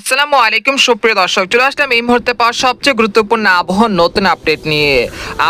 আসসালামু আলাইকুম, সুপ্রিয় দর্শক, চলে আসলাম এই মুহূর্তে পাওয়া সবচেয়ে গুরুত্বপূর্ণ আবহাওয়ার নতুন আপডেট নিয়ে।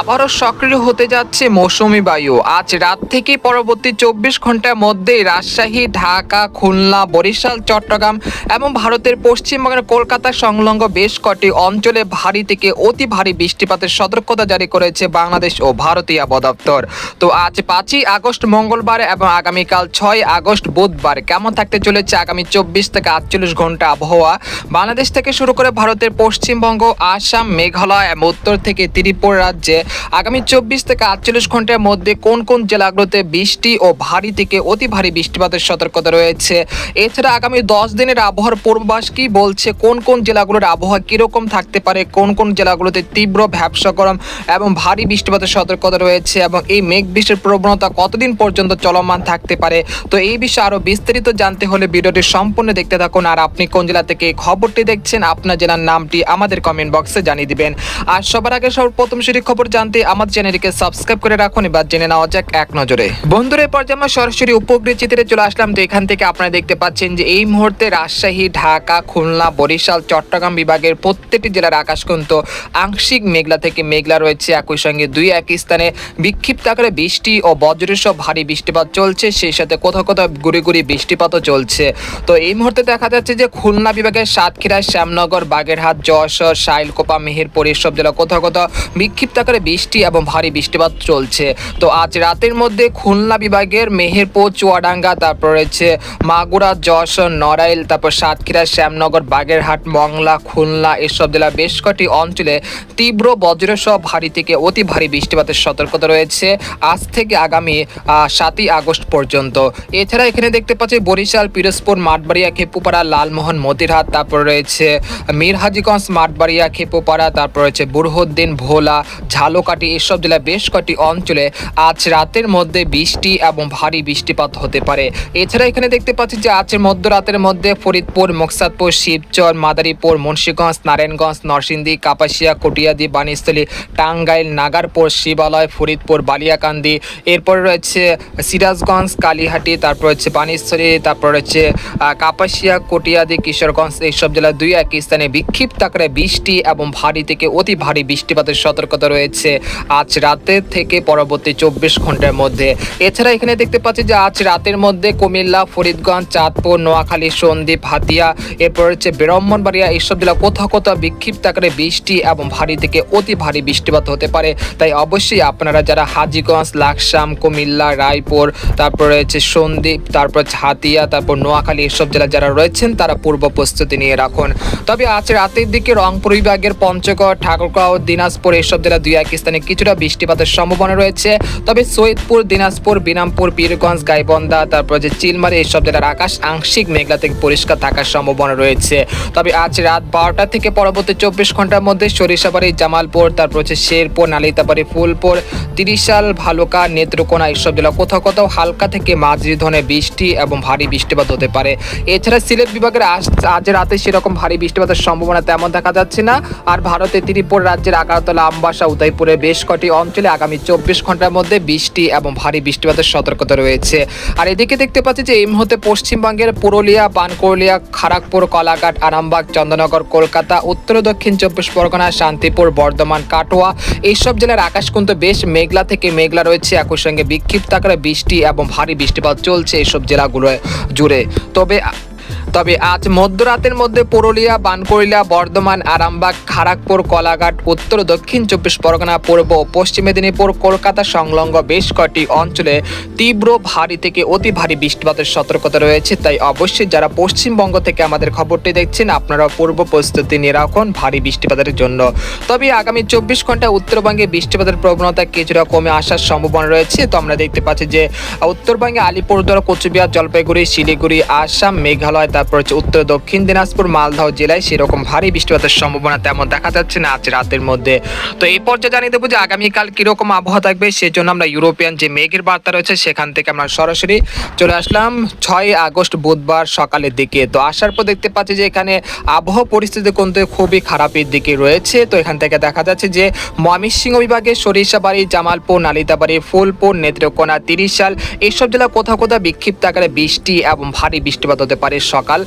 আবারও সক্রিয় হতে যাচ্ছে মৌসুমি বায়ু। আজ রাত থেকে পরবর্তী চব্বিশ ঘণ্টার মধ্যে রাজশাহী, ঢাকা, খুলনা, বরিশাল, চট্টগ্রাম এবং ভারতের পশ্চিমবঙ্গের কলকাতা সংলগ্ন বেশ কটি অঞ্চলে ভারী থেকে অতি ভারী বৃষ্টিপাতের সতর্কতা জারি করেছে বাংলাদেশ ও ভারতীয় আবহাওয়া দপ্তর। তো আজ পাঁচই আগস্ট, মঙ্গলবার এবং আগামীকাল ছয় আগস্ট, বুধবার কেমন থাকতে চলেছে আগামী চব্বিশ থেকে আটচল্লিশ ঘণ্টা আবহাওয়া? বাংলাদেশ থেকে শুরু করে ভারতের পশ্চিমবঙ্গ, আসাম, মেঘালয় এবং উত্তর থেকে ত্রিপুরা রাজ্যে আগামী চব্বিশ থেকে আটচল্লিশ ঘণ্টার মধ্যে কোন কোন জেলাগুলোতে বৃষ্টি ও ভারী থেকে অতি ভারী বৃষ্টিপাতের সতর্কতা রয়েছে? এছাড়া আগামী দশ দিনের আবহাওয়ার পূর্বাভাস কি বলছে? কোন কোন জেলাগুলোর আবহাওয়া কীরকম থাকতে পারে? কোন কোন জেলাগুলোতে তীব্র ভ্যাবসা গরম এবং ভারী বৃষ্টিপাতের সতর্কতা রয়েছে এবং এই মেঘ বৃষ্টির প্রবণতা কতদিন পর্যন্ত চলমান থাকতে পারে? তো এই বিষয়ে আরও বিস্তারিত জানতে হলে ভিডিওটি সম্পূর্ণ দেখতে থাকুন। আর আপনি কোন জেলা থেকে খবরটি দেখছেন, আপনার জেলার নামটি আমাদের কমেন্ট বক্সে জানিয়ে দিবেন। আর সবার আগে সর্বপ্রথম সেটি খবর জানতে আমাদের চ্যানেলটিকে সাবস্ক্রাইব করে রাখুন, এবার জেনে নেওয়া যাক এক নজরে। বন্ধুরা পর্যায়ে আমরা সরাসরি উপগ্রহ চিত্রে চলে আসলাম, তো এখান থেকে আপনারা দেখতে পাচ্ছেন যে এই মুহূর্তে রাজশাহী, ঢাকা, খুলনা, বরিশাল, চট্টগ্রাম বিভাগের প্রত্যেকটি জেলার আকাশ কিন্তু আংশিক মেঘলা থেকে মেঘলা রয়েছে। একই সঙ্গে দুই এক স্থানে বিক্ষিপ্ত আকারে বৃষ্টি ও বজ্রসহ ভারী বৃষ্টিপাত চলছে। সেই সাথে কোথাও কোথাও গুড়ি গুড়ি বৃষ্টিপাতও চলছে। তো এই মুহূর্তে দেখা যাচ্ছে যে খুলনা বিভাগের সাতক্ষীরা শ্যামনগর, বাগেরহাট, যশোর, শাইলকোপা, মেহেরপুর এসব জেলা কোথাও কোথাও বিক্ষিপ্ত আকারে বৃষ্টি এবং ভারী বৃষ্টিপাত চলছে। তো আজ রাতের মধ্যে খুলনা বিভাগের মেহেরপুর, চুয়াডাঙ্গা, তারপর রয়েছে মাগুরা, যশোর, নড়াইল, তারপর সাতক্ষীরা, শ্যামনগর, বাগেরহাট, মংলা, খুলনা এসব জেলা বেশ কটি অঞ্চলে তীব্র বজ্রসহ ভারী থেকে অতি ভারী বৃষ্টিপাতের সতর্কতা রয়েছে আজ থেকে আগামী সাতই আগস্ট পর্যন্ত। এছাড়া এখানে দেখতে পাচ্ছি বরিশাল, পিরোজপুর, মাঠবাড়িয়া, খেপুপাড়া, লালমোহন, মতিরহাট তারপর রয়েছে মিরহাজিগঞ্জ, মাঠবাড়িয়া, খেপোপাড়া, তারপর রয়েছে বুরহুদ্দিন, ভোলা ঝালকাটি এসব জেলায় বেশ কটি অঞ্চলে আজ রাতের মধ্যে বৃষ্টি এবং ভারী বৃষ্টিপাত হতে পারে। এছাড়া এখানে দেখতে পাচ্ছি যে আজ মধ্যরাতের মধ্যে ফরিদপুর, মোকসাদপুর, শিবচর, মাদারীপুর, মুন্সীগঞ্জ, নারায়ণগঞ্জ, নরসিংদী, কাপাসিয়া, কটিয়াদি, বাণীস্থলী, টাঙ্গাইল, নাগারপুর, শিবালয়, ফরিদপুর, বালিয়াকান্দি, এরপর রয়েছে সিরাজগঞ্জ, কালীহাটি, তারপর হচ্ছে বাণীস্থলী, তারপর রয়েছে কাপাসিয়া, কটিয়াদি, কিশোরগঞ্জ এইসব জেলার দুই এক স্থানে বিক্ষিপ্ত আকারে বৃষ্টি এবং ভারী থেকে অতি ভারী বৃষ্টিপাতের সতর্কতা রয়েছে আজ রাতের থেকে পরবর্তী চব্বিশ ঘণ্টার মধ্যে। এছাড়া এখানে দেখতে পাচ্ছি যে আজ রাতের মধ্যে কুমিল্লা, ফরিদগঞ্জ, চাঁদপুর, নোয়াখালী, সন্দ্বীপ, হাতিয়া, এরপর হচ্ছে ব্রাহ্মণবাড়িয়া, এইসব জেলা কোথাও কোথাও বিক্ষিপ্ত আকারে বৃষ্টি এবং ভারী থেকে অতি ভারী বৃষ্টিপাত হতে পারে। তাই অবশ্যই আপনারা যারা হাজিগঞ্জ, লাকসাম, কুমিল্লা, রায়পুর, তারপর রয়েছে সন্দ্বীপ, তারপর হাতিয়া, তারপর নোয়াখালী এসব জেলা যারা রয়েছেন, তারা পূর্ব প্রস্তুতি নিয়ে রাখুন। তবে আজ রাতের দিকে রংপুর বিভাগের পঞ্চগড়, ঠাকুরগাঁও, দিনাজপুর এসব জেলা দুই এক স্থানে কিছুটা বৃষ্টিপাতের সম্ভাবনা রয়েছে। তবে সৈয়দপুর, দিনাজপুর, বিনামপুর পীরগঞ্জ গাইবন্ধা, তারপর যে চিলমারি এসব জেলার আকাশ আংশিক মেঘলা থেকে পরিষ্কার থাকার সম্ভাবনা রয়েছে। তবে আজ রাত বারোটা থেকে পরবর্তী চব্বিশ ঘণ্টার মধ্যে সরিষাবাড়ি, জামালপুর, তারপর হচ্ছে শেরপুর, নালিতাবাড়ি, ফুলপুর, তিরিশাল, ভালুকা, নেত্রকোনা এসব জেলা কোথাও কোথাও হালকা থেকে মাঝারি ধরনের বৃষ্টি এবং ভারী বৃষ্টিপাত হতে পারে। এছাড়া সিলেট বিভাগের আজ আজ রাতে সেরকম ভারী বৃষ্টিপাতের সম্ভাবনা তেমন দেখা যাচ্ছে না। আর ভারতের ত্রিপুরা রাজ্যের আগারতলা আমবাসা, উদয়পুরে বেশ কটি অঞ্চলে আগামী চব্বিশ ঘণ্টার মধ্যে বৃষ্টি এবং ভারী বৃষ্টিপাতের সতর্কতা রয়েছে। আর এদিকে দেখতে পাচ্ছি যে এই মুহূর্তে পশ্চিমবঙ্গের পুরুলিয়া বানকুরলিয়া খড়গপুর কলাঘাট, আরামবাগ, চন্দ্রনগর, কলকাতা, উত্তর দক্ষিণ চব্বিশ পরগনা, শান্তিপুর, বর্ধমান, কাটোয়া এইসব জেলার আকাশ কিন্তু বেশ মেঘলা থেকে মেঘলা রয়েছে। একই সঙ্গে বিক্ষিপ্ত আকারে বৃষ্টি এবং ভারী বৃষ্টিপাত চলছে এইসব জেলাগুলো জুড়ে। তবে তবে আজ মধ্যরাতের মধ্যে পুরুলিয়া বানকুড়িলা বর্ধমান, আরামবাগ খড়গপুর কলাঘাট, উত্তর, দক্ষিণ চব্বিশ পরগনা, পূর্ব পশ্চিম মেদিনীপুর, কলকাতা সংলগ্ন বেশ কয়েকটি অঞ্চলে তীব্র ভারী থেকে অতি ভারী বৃষ্টিপাতের সতর্কতা রয়েছে। তাই অবশ্যই যারা পশ্চিমবঙ্গ থেকে আমাদের খবরটি দেখছেন আপনারা পূর্ব প্রস্তুতি নিয়ে রাখুন ভারী বৃষ্টিপাতের জন্য। তবে আগামী চব্বিশ ঘণ্টা উত্তরবঙ্গে বৃষ্টিপাতের প্রবণতা কিছুটা কমে আসার সম্ভাবনা রয়েছে। তো আমরা দেখতে পাচ্ছি যে উত্তরবঙ্গে আলিপুরদুয়ার, কোচবিহার, জলপাইগুড়ি, শিলিগুড়ি, আসাম, মেঘালয় তারপর হচ্ছে উত্তর, দক্ষিণ দিনাজপুর, মালদহ জেলায় সেরকম ভারী বৃষ্টিপাতের সম্ভাবনা তেমন দেখা যাচ্ছে না আজ রাতের মধ্যে। তো এই পর্যায়ে জানিয়ে দেবো যে আগামীকাল কীরকম আবহাওয়া থাকবে সেজন্য আমরা ইউরোপিয়ান যে মেঘের বার্তা রয়েছে সেখান থেকে আমরা সরাসরি চলে আসলাম ছয় আগস্ট বুধবার সকালের দিকে। তো আসার পর দেখতে পাচ্ছি যে এখানে আবহাওয়া পরিস্থিতি কিন্তু খুবই খারাপের দিকে রয়েছে। তো এখান থেকে দেখা যাচ্ছে যে ময়মনসিংহ বিভাগে সরিষাবাড়ি, জামালপুর, নালিতাবাড়ি, ফুলপুর, নেত্রকোনা, তিরিশাল এইসব জেলা কোথাও কোথাও বিক্ষিপ্ত আকারে বৃষ্টি এবং ভারী বৃষ্টিপাত হতে পারে। সকাল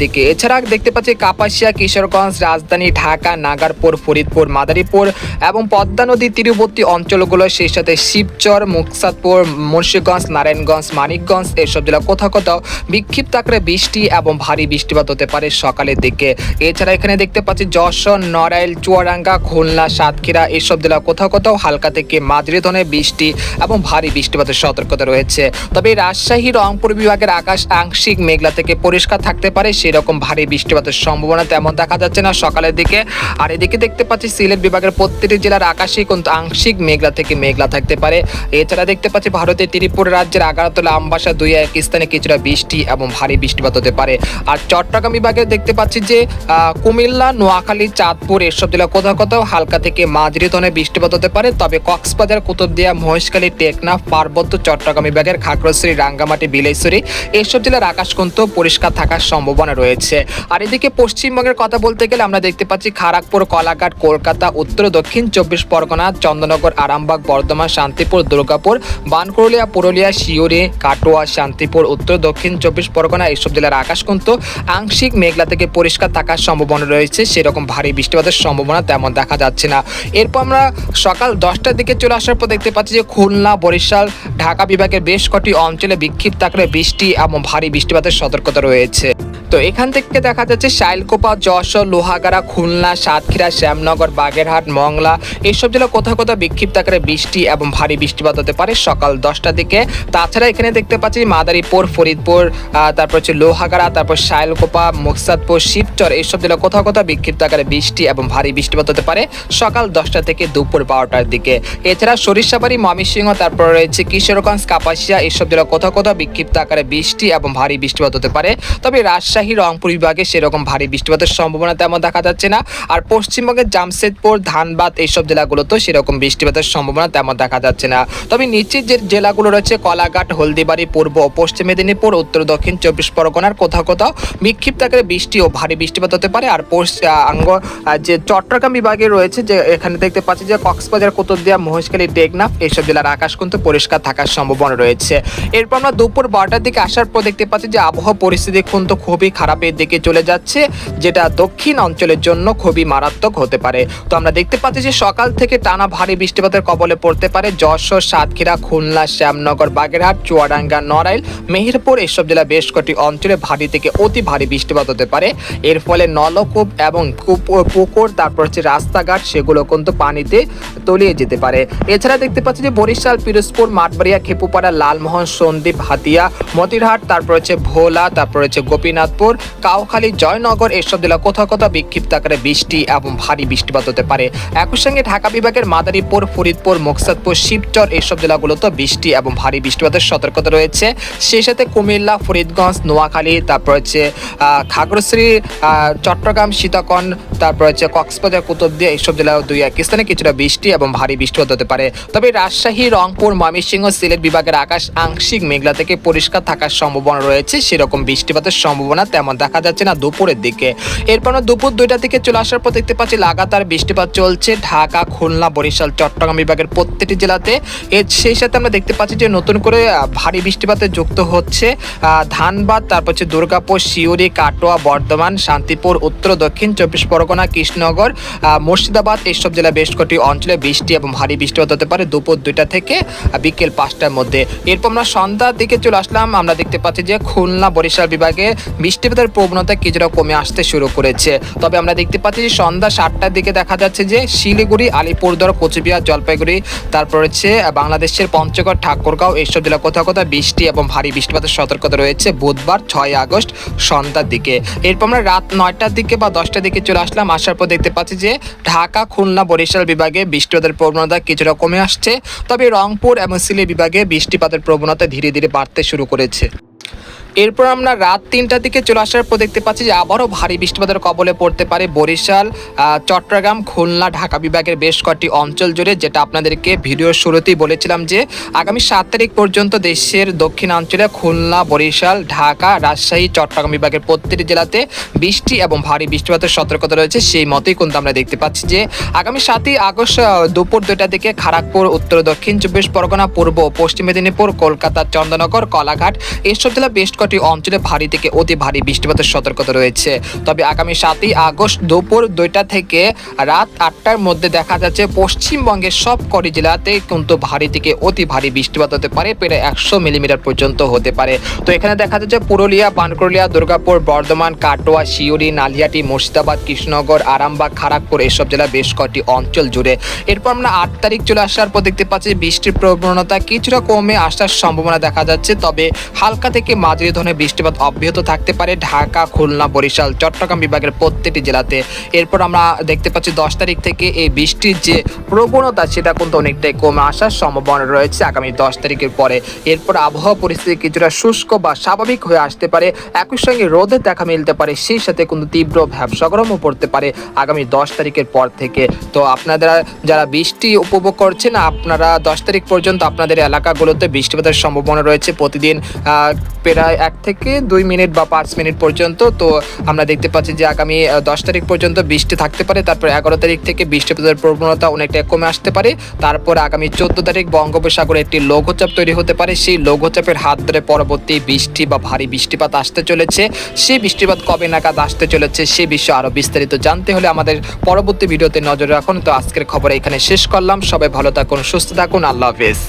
দিকে। এছাড়া দেখতে পাচ্ছি কাপাসিয়া, কিশোরগঞ্জ, রাজধানী, ঢাকা, নাগারপুর, ফরিদপুর, মাদারীপুর এবং পদ্মা নদী তীরবর্তী অঞ্চলগুলো সেই সাথে শিবচর, মুকসাদপুর, মুন্সিগঞ্জ, নারায়ণগঞ্জ, মানিকগঞ্জ এসব জেলা কোথাও কোথাও বিক্ষিপ্ত আকারে বৃষ্টি এবং ভারী বৃষ্টিপাত হতে পারে সকালের দিকে। এছাড়া এখানে দেখতে পাচ্ছি যশোর, নড়াইল, চুয়াডাঙ্গা, খুলনা, সাতক্ষীরা এসব জেলা কোথাও কোথাও হালকা থেকে মাঝারি ধরনের বৃষ্টি এবং ভারী বৃষ্টিপাতের সতর্কতা রয়েছে। তবে রাজশাহী, রংপুর বিভাগের আকাশ আংশিক মেঘলা থেকে পরিষ্কার থাকতে পারে, সেরকম ভারী বৃষ্টিপাতের সম্ভাবনা তেমন দেখা যাচ্ছে না। সকালের দিকে আর এদিকে দেখতে পাচ্ছি সিলেট বিভাগের প্রত্যেকটি জেলার আকাশে কিন্তু আংশিক মেঘলা থেকে মেঘলা থাকতে পারে। এছাড়া দেখতে পাচ্ছি ভারতের ত্রিপুরা রাজ্যের আগারতলা, আমবাসা দুই এক স্থানে কিছুটা বৃষ্টি এবং ভারী বৃষ্টিপাত হতে পারে। আর চট্টগ্রাম বিভাগে দেখতে পাচ্ছি যে কুমিল্লা, নোয়াখালী, চাঁদপুর এসব জেলা কোথাও কোথাও হালকা থেকে মাঝারি ধরনের বৃষ্টিপাত হতে পারে। তবে কক্সবাজার, কুতুবদিয়া, মহেশখালী, টেকনাফ, পার্বত্য, চট্টগ্রাম বিভাগের খাগড়াছড়ি, রাঙ্গামাটি বিলাইছড়ি এসব জেলার আকাশ কিন্তু পরিষ্কার থাকার সম্ভাবনা রয়েছে। আর এদিকে পশ্চিমবঙ্গের কথা বলতে গেলে আমরা দেখতে পাচ্ছি খড়গপুর কলাঘাট, কলকাতা, উত্তর, দক্ষিণ চব্বিশ পরগনা, চন্দ্রনগর, আরামবাগ, বর্ধমান, শান্তিপুর, দুর্গাপুর বানকুরলিয়া পুরুলিয়া শিউরি কাটোয়া, শান্তিপুর, উত্তর, দক্ষিণ চব্বিশ পরগনা এইসব জেলার আকাশ কিন্তু আংশিক মেঘলা থেকে পরিষ্কার থাকার সম্ভাবনা রয়েছে। সেরকম ভারী বৃষ্টিপাতের সম্ভাবনা তেমন দেখা যাচ্ছে না। এরপর আমরা সকাল দশটার দিকে চলে আসার পর দেখতে পাচ্ছি যে খুলনা, বরিশাল, ঢাকা বিভাগের বেশ কটি অঞ্চলে বিক্ষিপ্ত আকারে বৃষ্টি এবং ভারী বৃষ্টিপাতের সতর্কতা রয়েছে। তো এখান থেকে দেখা যাচ্ছে শাইলকোপা, যশোর, লোহাগাড়া, খুলনা, সাতক্ষীরা, শ্যামনগর, বাগেরহাট, মংলা এইসব জেলা কোথাও কোথাও বিক্ষিপ্ত আকারে বৃষ্টি এবং ভারী বৃষ্টিপাত হতে পারে সকাল দশটার দিকে। তাছাড়া এখানে দেখতে পাচ্ছি মাদারীপুর, ফরিদপুর তারপর হচ্ছে লোহাগাড়া, তারপর শাইলকোপা, মুকসাদপুর, শিবচর এইসব জেলা কোথাও কোথাও বিক্ষিপ্ত আকারে বৃষ্টি এবং ভারী বৃষ্টিপাত হতে পারে সকাল দশটা থেকে দুপুর বারোটার দিকে। এছাড়া সরিষাবাড়ি, ময়মনসিংহ, তারপর রয়েছে কিশোরগঞ্জ, কাপাসিয়া এইসব জেলা কোথাও কোথাও বিক্ষিপ্ত আকারে বৃষ্টি এবং ভারী বৃষ্টিপাত হতে পারে। তবে রাজশাহী, রংপুর বিভাগে সেরকম ভারী বৃষ্টিপাতের সম্ভাবনা তেমন দেখা যাচ্ছে না। আর পশ্চিমবঙ্গের জামশেদপুর, ধানবাদ এইসব জেলাগুলোতেও সেরকম বৃষ্টিপাতের সম্ভাবনা তেমন দেখা যাচ্ছে না। তবে নিচের যে জেলাগুলো রয়েছে, কলাঘাট, হলদিবাড়ি, পূর্ব ও পশ্চিম মেদিনীপুর, উত্তর, দক্ষিণ, চব্বিশ পরগনার কোথাও কোথাও বিক্ষিপ্ত আকারে বৃষ্টি ও ভারী বৃষ্টিপাত হতে পারে। আর আঙ্গ যে চট্টগ্রাম বিভাগে রয়েছে, যে এখানে দেখতে পাচ্ছি যে কক্সবাজার, কুতুবদিয়া, মহেশখালী, টেকনাফ এইসব জেলার আকাশ কিন্তু পরিষ্কার থাকার সম্ভাবনা রয়েছে। এরপর আমরা দুপুর বারোটার দিকে আসার পর দেখতে পাচ্ছি যে আবহাওয়া পরিস্থিতি কিন্তু খুবই খারাপের দিকে চলে যাচ্ছে, যেটা দক্ষিণ অঞ্চলের জন্য খুবই মারাত্মক হতে পারে। তো আমরা দেখতে পাচ্ছি যে সকাল থেকে টানা ভারী বৃষ্টিপাতের কবলে পড়তে পারে যশোর, সাতক্ষীরা, খুলনা, শ্যামনগর, বাগেরহাট, চুয়াডাঙ্গা, নড়াইল, মেহেরপুর এসব জেলা বেশ কটি অঞ্চলে ভারী থেকে অতি ভারী বৃষ্টিপাত হতে পারে। এর ফলে নলকূপ এবং পুকুর, তারপর হচ্ছে রাস্তাঘাট, সেগুলো কিন্তু পানিতে তলিয়ে যেতে পারে। এছাড়া দেখতে পাচ্ছি যে বরিশাল, পিরোজপুর, মাঠবাড়িয়া, খেপুপাড়া, লালমোহন, সন্দ্বীপ, হাতিয়া, মতিরহাট, তারপর হচ্ছে ভোলা, তারপর হচ্ছে গোপীনাথপুর কাউখালী জয়নগর এসব জেলা কোথাও কোথাও বিক্ষিপ্ত আকারে বৃষ্টি এবং ভারী বৃষ্টিপাত হতে পারে। একই সঙ্গে ঢাকা বিভাগের মাদারীপুর ফরিদপুর মুকসাদপুর শিবচর এসব জেলাগুলোতে বৃষ্টি এবং ভারী বৃষ্টিপাতের সতর্কতা রয়েছে। সেই সাথে কুমিল্লা ফরিদগঞ্জ নোয়াখালী তারপর হচ্ছে আহ, চট্টগ্রাম সীতাকন তারপর হচ্ছে কক্সবাজার কুতুবদিয়া এইসব জেলা দুই এক স্থানে কিছুটা বৃষ্টি এবং ভারী বৃষ্টিপাত হতে পারে। তবে রাজশাহী রংপুর ময়মনসিংহ সিলেট বিভাগের আকাশ আংশিক মেঘলা থেকে পরিষ্কার থাকার সম্ভাবনা রয়েছে। সেরকম বৃষ্টিপাতের সম্ভাবনা তেমন দেখা যাচ্ছে না দুপুরের দিকে। এরপর দুপুর দুইটা থেকে চলে আসার পর দেখতে পাচ্ছি লাগাতার বৃষ্টিপাত চলছে ঢাকা, খুলনা, বরিশাল, চট্টগ্রাম বিভাগের প্রত্যেকটি জেলাতে। এর সেই সাথে আমরা দেখতে পাচ্ছি যে নতুন করে ভারী বৃষ্টিপাতে যুক্ত হচ্ছে ধানবাদ, তারপর হচ্ছে দুর্গাপুর শিউরি কাটোয়া, বর্ধমান, শান্তিপুর, উত্তর, দক্ষিণ, চব্বিশ পরগনা, কৃষ্ণনগর মুর্শিদাবাদ এইসব জেলা বেশ কটি অঞ্চলে বৃষ্টি এবং ভারী বৃষ্টিপাত হতে পারে দুপুর দুইটা থেকে বিকেল পাঁচটার মধ্যে। এরপর আমরা সন্ধ্যার দিকে চলে আসলাম, আমরা দেখতে পাচ্ছি যে খুলনা, বরিশাল বিভাগে বৃষ্টিপাতের প্রবণতা কিছুটা কমে আসতে শুরু করেছে। তবে আমরা দেখতে পাচ্ছি যে সন্ধ্যা সাতটার দিকে দেখা যাচ্ছে যে শিলিগুড়ি, আলিপুরদুয়ার, কোচবিহার, জলপাইগুড়ি, তারপর হচ্ছে বাংলাদেশের পঞ্চগড়, ঠাকুরগাঁও, এইসব জেলা কোথাও কোথাও বৃষ্টি এবং ভারী বৃষ্টিপাতের সতর্কতা রয়েছে বুধবার, ছয় আগস্ট সন্ধ্যার দিকে। এরপর আমরা রাত নয়টার দিকে বা দশটার দিকে চলে আসলাম। আসার পর দেখতে পাচ্ছি যে ঢাকা, খুলনা, বরিশাল বিভাগে বৃষ্টিপাতের প্রবণতা কিছুটা কমে আসছে। তবে রংপুর এবং সিলেট বিভাগে বৃষ্টিপাতের প্রবণতা ধীরে ধীরে বাড়তে শুরু করেছে। এরপর আমরা রাত তিনটার দিকে চলে আসার পর দেখতে পাচ্ছি যে আবারও ভারী বৃষ্টিপাতের কবলে পড়তে পারে বরিশাল চট্টগ্রাম, খুলনা, ঢাকা বিভাগের বেশ কয়েকটি অঞ্চল জুড়ে, যেটা আপনাদেরকে ভিডিওর শুরুতেই বলেছিলাম যে আগামী সাত তারিখ পর্যন্ত দেশের দক্ষিণাঞ্চলে খুলনা, বরিশাল, ঢাকা, রাজশাহী, চট্টগ্রাম বিভাগের প্রত্যেকটি জেলাতে বৃষ্টি এবং ভারী বৃষ্টিপাতের সতর্কতা রয়েছে, সেই মতোই কিন্তু আমরা দেখতে পাচ্ছি যে আগামী সাতই আগস্ট দুপুর দুইটা থেকে খড়গপুর উত্তর দক্ষিণ চব্বিশ পরগনা, পূর্ব পশ্চিম মেদিনীপুর, কলকাতা, চন্দ্রনগর, কলাঘাট, এসব জেলা বেশ কটি অঞ্চলে ভারী থেকে অতি ভারী বৃষ্টিপাতের সতর্কতা রয়েছে। তবে আগামী সাতই আগস্ট দুপুর দুইটা থেকে রাত আটটার মধ্যে দেখা যাচ্ছে পশ্চিমবঙ্গের সব কটি জেলাতে কিন্তু ভারী থেকে অতি ভারী বৃষ্টিপাত হতে পারে, প্রায় একশো মিলিমিটার পর্যন্ত হতে পারে। তো এখানে দেখা যাচ্ছে পুরুলিয়া বানকুরলিয়া দুর্গাপুর, বর্ধমান, কাটোয়া শিউরি নালিয়াটি, মুর্শিদাবাদ, কৃষ্ণনগর, আরামবাগ খড়গপুর এসব জেলা বেশ কয়েকটি অঞ্চল জুড়ে। এরপর আমরা আট তারিখ চলে আসার পর দেখতে পাচ্ছি বৃষ্টির প্রবণতা কিছুটা কমে আসার সম্ভাবনা দেখা যাচ্ছে। তবে হালকা থেকে মাঝারি ধরনের বৃষ্টিপাত অব্যাহত থাকতে পারে ঢাকা, খুলনা, বরিশাল, চট্টগ্রাম বিভাগের প্রত্যেকটি জেলাতে। এরপর আমরা দেখতে পাচ্ছি দশ তারিখ থেকে এই বৃষ্টির যে প্রবণতা, সেটা কিন্তু অনেকটাই কমে আসার সম্ভাবনা রয়েছে আগামী দশ তারিখের পরে। এরপর আবহাওয়া পরিস্থিতি কিছুটা শুষ্ক বা স্বাভাবিক হয়ে আসতে পারে। একই সঙ্গে রোদের দেখা মিলতে পারে, সেই সাথে কিন্তু তীব্র ভ্যাবসা গরমও পড়তে পারে আগামী দশ তারিখের পর থেকে। তো আপনারা যারা বৃষ্টি উপভোগ করছেন, আপনারা দশ তারিখ পর্যন্ত আপনাদের এলাকাগুলোতে বৃষ্টিপাতের সম্ভাবনা রয়েছে। প্রতিদিন প্রায় এক থেকে দুই মিনিট বা পাঁচ মিনিট পর্যন্ত। তো আমরা দেখতে পাচ্ছি যে আগামী দশ তারিখ পর্যন্ত বৃষ্টি থাকতে পারে। তারপর এগারো তারিখ থেকে বৃষ্টিপাতের প্রবণতা অনেকটা কমে আসতে পারে। তারপর আগামী চোদ্দ তারিখ বঙ্গোপসাগরে একটি লঘুচাপ তৈরি হতে পারে। সেই লঘুচাপের হাত ধরে পরবর্তী বৃষ্টি বা ভারী বৃষ্টিপাত আসতে চলেছে। সেই বৃষ্টিপাত কবে নাগাদ আসতে চলেছে সে বিষয়ে আরও বিস্তারিত জানতে হলে আমাদের পরবর্তী ভিডিওতে নজর রাখুন। তো আজকের খবর এখানে শেষ করলাম। সবাই ভালো থাকুন, সুস্থ থাকুন। আল্লাহ হাফেজ।